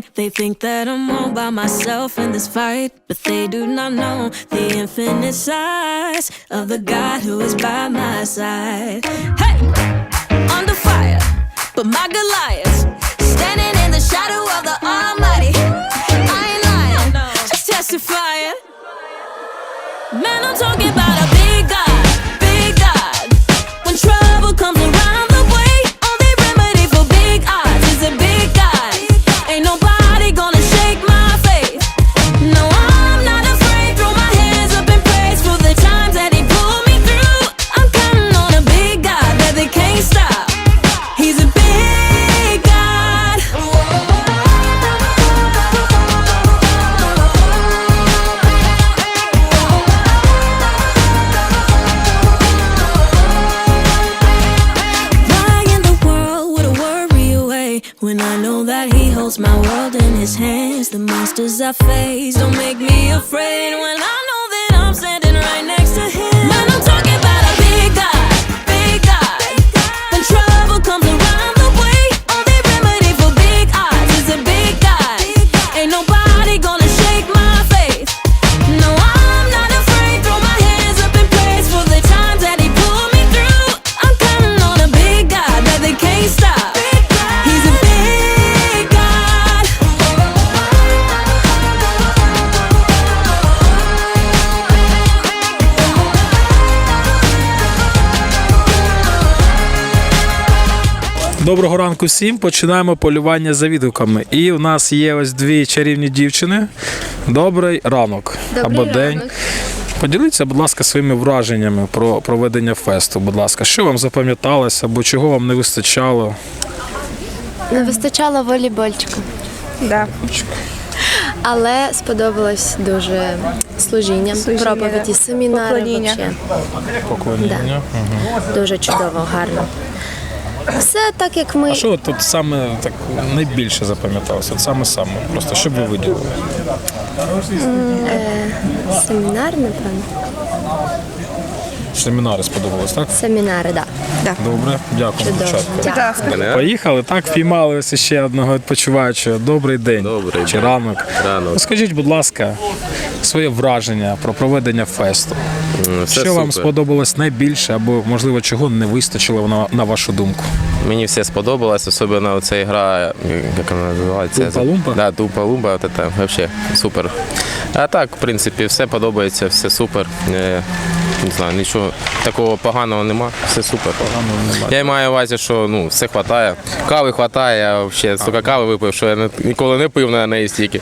mind. They think that I'm all by myself in this fight, but they do not know the infinite size of the God who is by my side. Hey, under fire, but my Goliath standing in the shadow of the Almighty. I ain't lying, just testifying. Man, I'm talking holds my world in His hands? The monsters I face don't make me afraid when I Доброго ранку всім. Починаємо полювання за відгуками. І у нас є ось дві чарівні дівчини. Добрий ранок або день. Поділіться, будь ласка, своїми враженнями про проведення фесту. Будь ласка, що вам запам'яталося або чого вам не вистачало? Не вистачало волейбольчика. Да. Але сподобалось дуже служіння, Служіння, проповіді, семінари. Поклоніння. вообще. Поклоніння. Дуже чудово, гарно. Все так, як ми. А що тут саме так найбільше запам'яталося? От саме саме. Просто що б ви виділили? Семінар, напевно. Семінари сподобалось, так? Семінари, так. Да. Добре, дякую, Чудово. дівчатка. Дякую. Поїхали, так, впіймали ось ще одного відпочиваючого. Добрий день. Добрий Чи день. ранок. Ранок. Скажіть, будь ласка, своє враження про проведення фесту. Все що вам сподобалось найбільше, або можливо чого не вистачило на, на вашу думку? Мені все сподобалось, особливо ця гра, як вона називається? Тумпа-лумпа? Да, Тумпа Лумба, от это, вообще супер. А так, в принципі, все подобається, все супер. Е, Не знаю, нічого такого поганого нема, все супер. Я маю на увазі, що ну, все вистачає. Кави вистачає, я взагалі стільки кави випив, що я не- ніколи не пив на неї стільки.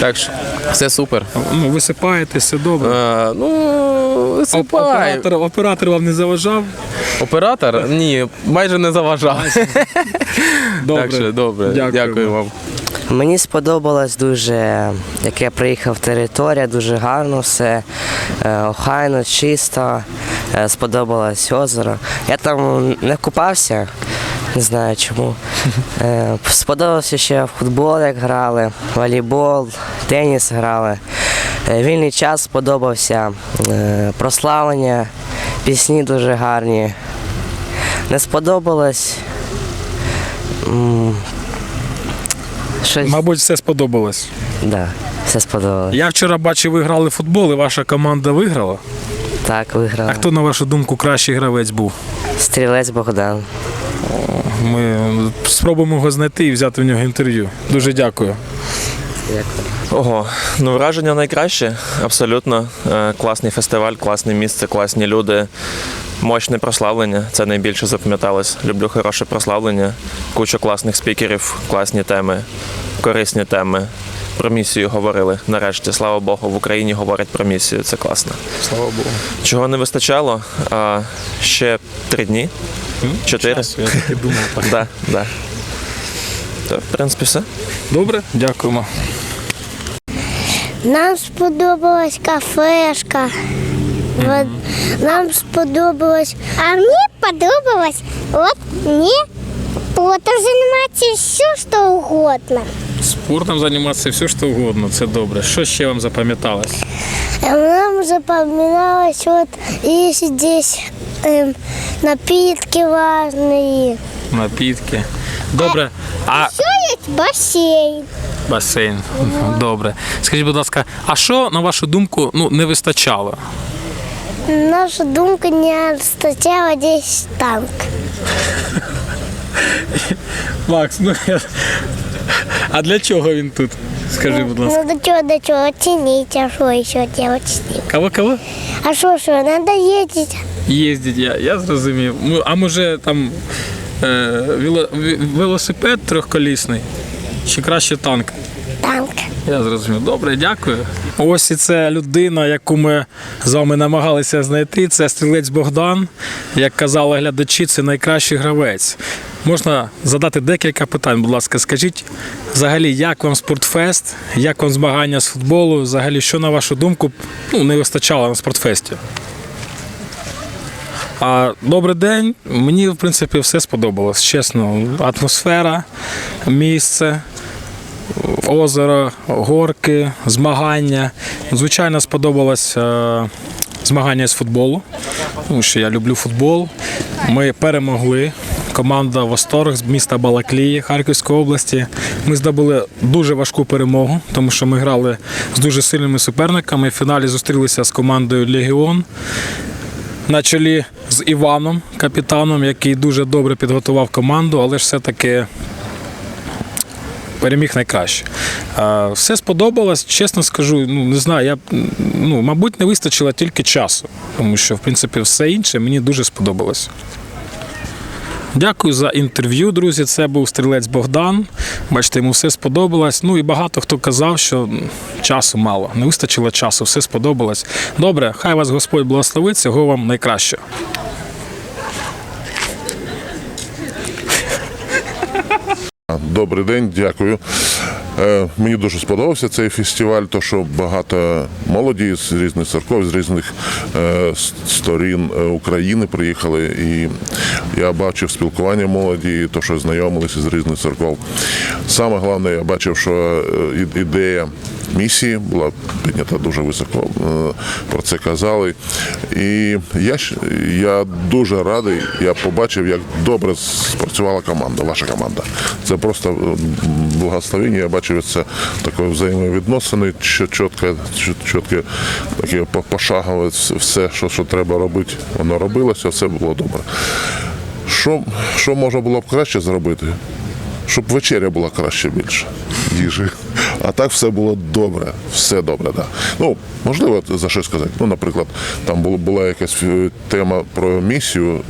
Так що все супер. Ну, висипаєте, все добре. Е, ну, Оп- Оператор, оператор вам не заважав? Оператор? Ні, майже не заважав. Добре. Так що добре, Дякую. дякую вам. Мені сподобалось дуже, як я приїхав територія, дуже гарно все, е, охайно, чисто, е, сподобалось озеро. Я там не купався, не знаю чому. Е, Сподобалося ще в футбол, як грали, волейбол, теніс грали. Е, Вільний час сподобався, е, прославлення, пісні дуже гарні. Не сподобалось. Щось. Мабуть, все сподобалось. Да, все сподобалось. Я вчора бачив, ви грали в футбол, і ваша команда виграла. Так, виграла. А хто, на вашу думку, кращий гравець був? Стрілець Богдан. Ми спробуємо його знайти і взяти в нього інтерв'ю. Дуже дякую. Ого, ну враження найкраще, абсолютно. Е, Класний фестиваль, класне місце, класні люди. Мощне прославлення, це найбільше запам'яталось. Люблю хороше прославлення, куча класних спікерів, класні теми, корисні теми. Про місію говорили. Нарешті, слава Богу, в Україні говорять про місію. Це класно. Слава Богу. Чого не вистачало? А, ще три дні. Чотири. Часу, я так і думав. Так. Да, да. То, в принципі, все. Добре, дякуємо. Нам сподобалась кафешка. Вот. Нам сподобалось. А мені подобалось. От мені потом заниматься все, что угодно. Спортом займатися все, що угодно, це добре. Що ще вам запам'яталось? А Нам запоминалось, вот есть здесь эм, напитки важные. Напітки. Добре. А Еще есть бассейн. Басейн. Добре. Скажіть, будь ласка, а що, на вашу думку, ну, не вистачало? Наша думка не вистачала десь танк. Макс, ну я... А для чого він тут? Скажи, будь ласка. Ну до чого, до чого оцініть, а що ще делать з ним? Кого кого? А що, що, треба їздити? Їздить, я, я зрозумів. Ну, А може там е, вело- ве- велосипед трьохколісний? Чи краще танк? Танк. Я зрозумів. Добре, дякую. Ось і це людина, яку ми з вами намагалися знайти. Це стрілець Богдан. Як казали глядачі, це найкращий гравець. Можна задати декілька питань, будь ласка, скажіть взагалі, як вам спортфест, як вам змагання з футболу? Взагалі, що на вашу думку ну, не вистачало на спортфесті? А, добрий день. Мені, в принципі, все сподобалось. Чесно, атмосфера, місце озеро, горки, змагання. Звичайно, сподобалось е, змагання з футболу, тому що я люблю футбол. Ми перемогли. Команда Восторг з міста Балаклії Харківської області. Ми здобули дуже важку перемогу, тому що ми грали з дуже сильними суперниками. В фіналі зустрілися з командою Легіон на чолі з Іваном, капітаном, який дуже добре підготував команду, але ж все-таки переміг найкраще. Все сподобалось, чесно скажу, ну не знаю, я ну, мабуть, не вистачило тільки часу, тому що, в принципі, все інше мені дуже сподобалось. Дякую за інтерв'ю, друзі. Це був стрілець Богдан. Бачите, йому все сподобалось. Ну і багато хто казав, що часу мало, не вистачило часу, все сподобалось. Добре, хай вас Господь благословить, цього вам найкращого. Добрий день, дякую. Е, Мені дуже сподобався цей фестиваль, то що багато молоді з різних церков, з різних е, сторін е, України приїхали. І я бачив спілкування молоді, то що знайомилися з різних церков. Саме головне, я бачив, що ідея місії була піднята дуже високо. е, Про це казали. І я, я дуже радий, я побачив, як добре спрацювала команда, ваша команда. Це просто е, благословення. Я бачив це таке взаємовідносини, що чітко, чіт- чітке, таке пошагове, все, що, що треба робити, воно робилося, все було добре. Що, що можна було б краще зробити? Щоб вечеря була краще більше їжі. А так все було добре, все добре, да. Ну, можливо, за що сказати. Ну, наприклад, там була якась е, тема про місію,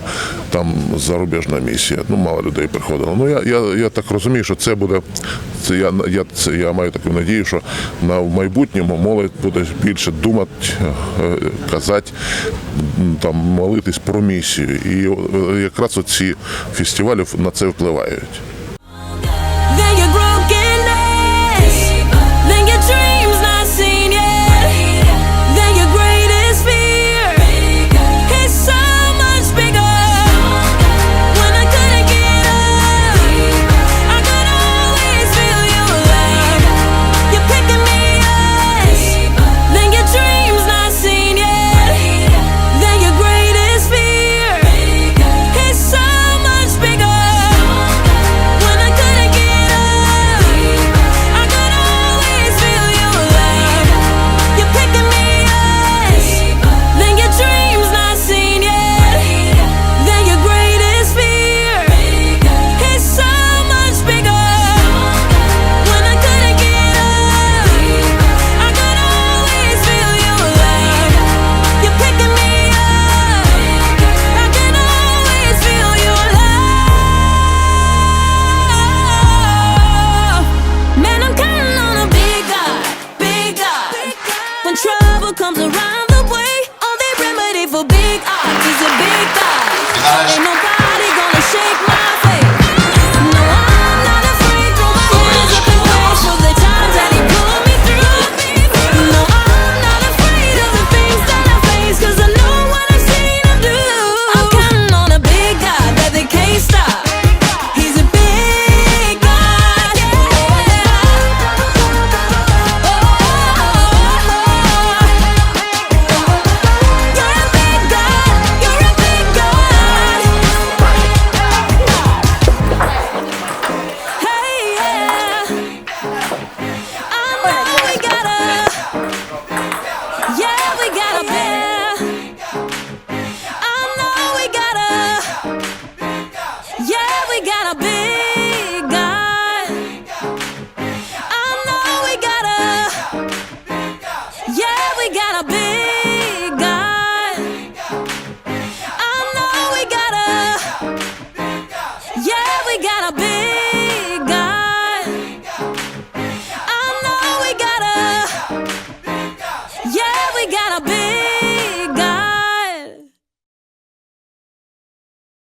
там зарубіжна місія. Ну, мало людей приходило. Ну, я, я, я так розумію, що це буде. Це я, я, це, я маю таку надію, що на в майбутньому молодь буде більше думати, е, казати, там, молитись про місію. І е, якраз оці фестивалі на це впливають. trouble comes around.